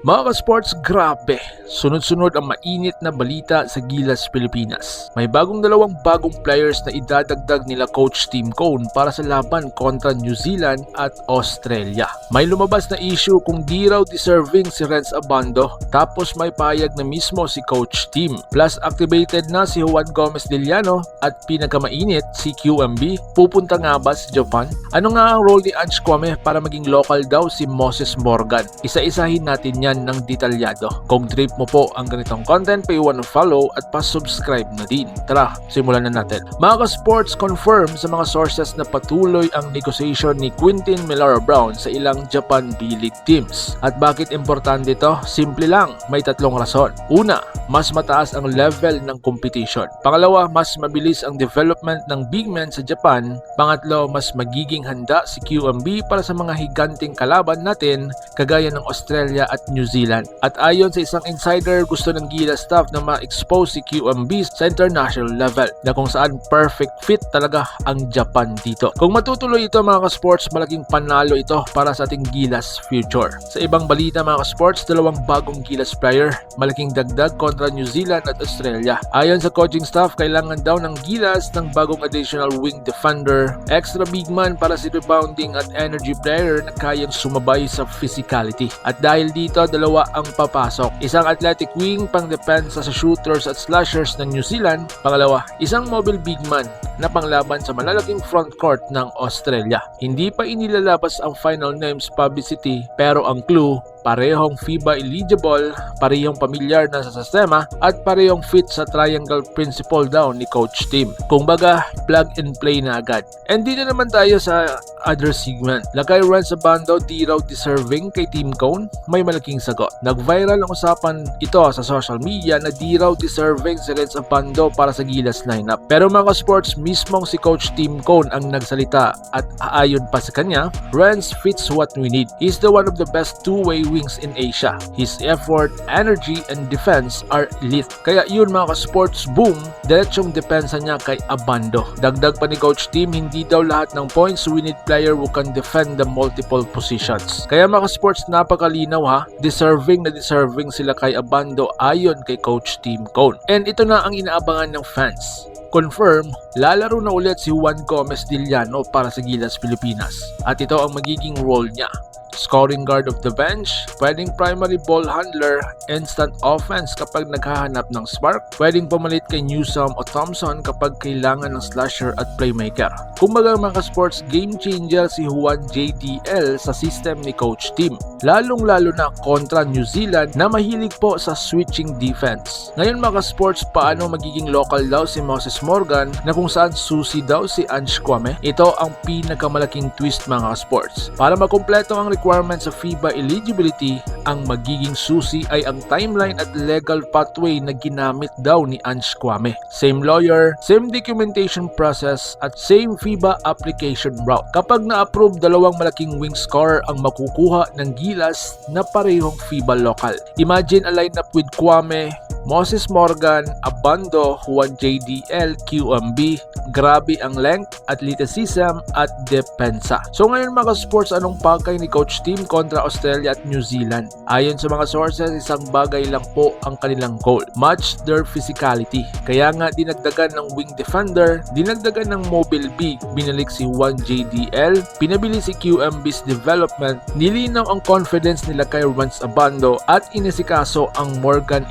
Mga ka-sports, grabe! Sunod-sunod ang mainit na balita sa Gilas, Pilipinas. May bagong dalawang bagong players na idadagdag nila Coach Tim Cone para sa laban kontra New Zealand at Australia. May lumabas na issue kung di raw deserving si Renz Abando tapos may payag na mismo si Coach Tim. Plus activated na si Juan Gomez Diliano at pinakamainit si QMB. Pupunta nga ba si Japan? Ano nga ang role ni Ange Kwame para maging local daw si Moses Morgan? Isa-isahin natin yan ng detalyado. Kung trip mo po ang ganitong content, paiwan ng follow at pa-subscribe na din. Tara, simulan na natin. Mga ka-sports confirm sa mga sources na patuloy ang negotiation ni Quintin Millar Brown sa ilang Japan B-League teams. At bakit importante ito? Simple lang, may tatlong rason. Una, mas mataas ang level ng competition. Pangalawa, mas mabilis ang development ng big men sa Japan. Pangatlo, mas magiging handa si QMB para sa mga higanting kalaban natin kagaya ng Australia at New Zealand. At ayon sa isang insider, gusto ng Gila staff na ma-expose si QMB sa international level na kung saan perfect fit talaga ang Japan dito. Kung matutuloy ito mga ka-sports, malaking panalo ito para sa ating Gilas future. Sa ibang balita mga ka-sports, dalawang bagong Gilas player, malaking dagdag kontra New Zealand at Australia. Ayon sa coaching staff, kailangan daw ng Gilas ng bagong additional wing defender, extra big man para sa rebounding at energy player na kayang sumabay sa physicality. At dahil dito, dalawa ang papasok. Isang athletic wing pang depensa sa shooters at slashers ng New Zealand. Pangalawa, isang mobile big man na panglaban sa malalaking front court ng Australia. Hindi pa inilalabas ang final names publicity pero ang clue parehong FIBA eligible, parehong pamilyar na sa sistema at parehong fit sa triangle principle daw ni Coach Tim. Kung baga, plug and play na agad. And dito naman tayo sa other segment. Lakay run sa bando di raw deserving kay Team Cone? May malaking sagot. Nag-viral ang usapan ito sa social media na di raw deserving si Renz Abando para sa Gilas lineup. Pero mga sports, mismong si Coach Team Cone ang nagsalita at ayon pa sa kanya, Renz fits what we need. He's the one of the best two-way wings in Asia. His effort, energy, and defense are elite. Kaya yun mga ka-sports boom, diretsong depensa niya kay Abando. Dagdag pa ni Coach Team, hindi daw lahat ng points we need player who can defend the multiple positions. Kaya mga ka-sports napakalinaw ha, deserving na deserving sila kay Abando ayon kay Coach Team Cone. And ito na ang inaabangan ng fans confirm, lalaro na ulit si Juan Gomez Diliano para sa Gilas Pilipinas. At ito ang magiging role niya scoring guard of the bench, pwedeng primary ball handler, instant offense kapag naghahanap ng spark, pwedeng pumalit kay Newsom o Thompson kapag kailangan ng slasher at playmaker. Kumbaga mga sports game changer si Juan JDL sa system ni Coach Tim, lalong-lalo na kontra New Zealand na mahilig po sa switching defense. Ngayon mga sports, paano magiging local daw si Moses Morgan na kung saan susi daw si Ange Kwame? Ito ang pinakamalaking twist mga sports. Para makumpleto ang requirements sa FIBA eligibility, ang magiging susi ay ang timeline at legal pathway na ginamit daw ni Ange Kwame. Same lawyer, same documentation process, at same FIBA application route. Kapag na-approve, dalawang malaking wing scorer ang makukuha ng gilas na parehong FIBA local. Imagine a lineup with Kwame, Moses Morgan, Abando, Juan JDL, QMB, grabe ang length, athleticism, at depensa. So ngayon mga sports, anong pakay ni Coach Team kontra Australia at New Zealand? Ayon sa mga sources, isang bagay lang po ang kanilang goal. Match their physicality. Kaya nga dinagdagan ng wing defender, dinagdagan ng mobile big, binalik si Juan JDL, pinabili si QMB's development, nilinaw ang confidence nila kay Rance Abando at inisikaso ang Morgan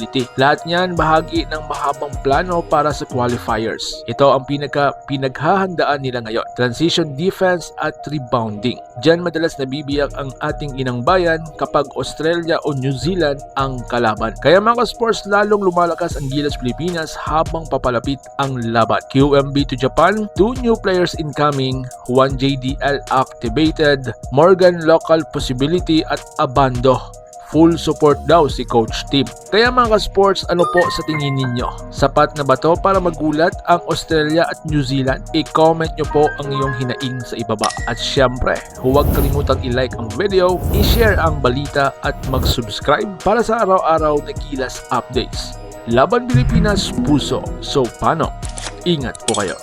eligibility. Lahat niyan bahagi ng mahabang plano para sa qualifiers. Ito ang pinaka pinaghahandaan nila ngayon. Transition defense at rebounding. Diyan madalas nabibiyak ang ating inang bayan kapag Australia o New Zealand ang kalaban. Kaya mga sports lalong lumalakas ang Gilas Pilipinas habang papalapit ang laban. QMB to Japan, two new players incoming, Juan JDL activated, Morgan local possibility at Abando full support daw si Coach Tim. Kaya mga ka-sports, ano po sa tingin ninyo? Sapat na ba to para magulat ang Australia at New Zealand? I-comment nyo po ang iyong hinaing sa ibaba. At syempre, huwag kalimutang i-like ang video, i-share ang balita at mag-subscribe para sa araw-araw na Gilas updates. Laban Pilipinas Puso. So paano? Ingat po kayo.